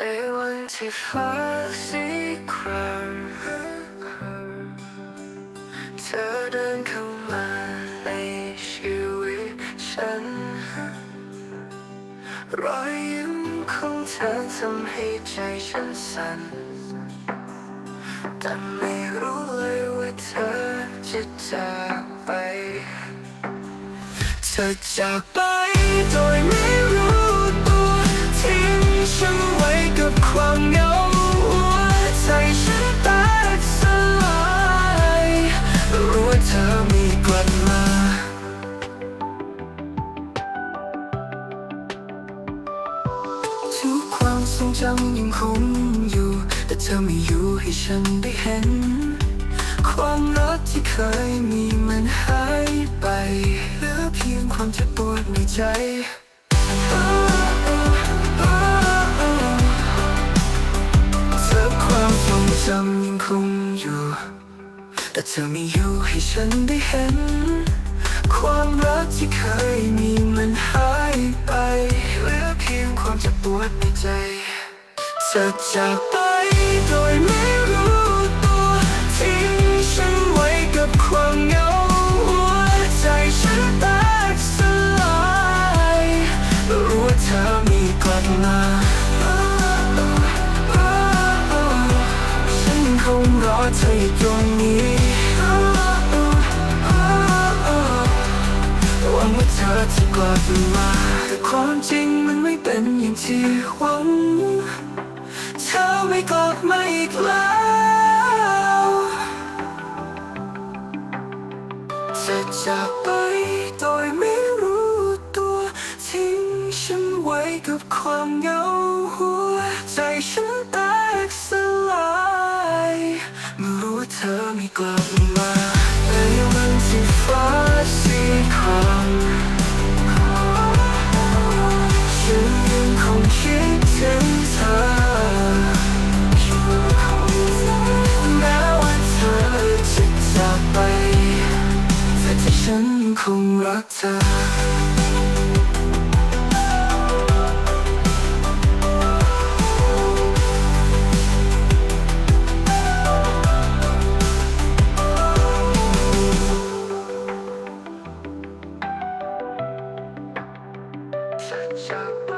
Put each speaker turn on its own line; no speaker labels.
ในวันที่ฟ้าสีครามเธอเดินเข้ามาในชีวิตฉัน รอยยิ้มของเธอทำให้ใจฉันสั่น แต่ไม่รู้เลยว่าเธอจะจากไป เธอจากไปโดยไม่ ทุกความทรงจำยังคงอยู่ แต่เธอไม่อยู่ให้ฉันได้เห็น ความรักที่เคยมีมันหายไปเหลือเพียงความเจ็บปวดในใจเธอความทรงจำยังคงอยู่ แต่เธอไม่อยู่ให้ฉันได้เห็น ความรักที่เคยมีมันห เธอจากไปโดยไม่รู้ตัวทิ้งฉันไว้กับความเหงาหัวใจฉันแตกสลายรู้ว่าเธอมีกลับมาฉันคงรอเธออยู่ตรงนี้หวังว่าเธอจะกลับมาแต่ความจริงมันไม่เป็นอย่างที่หวัง ไม่กลับมาอีกแล้วจะจากไปโดยไม่รู้ตัว ทิ้งฉันไว้กับความเหงาหัว ใจฉันแตกสลายเมื่อรู้ว่าเธอไม่กลับมาในวันที่ฟ้าสีคราม คงรักเธอจะจากไป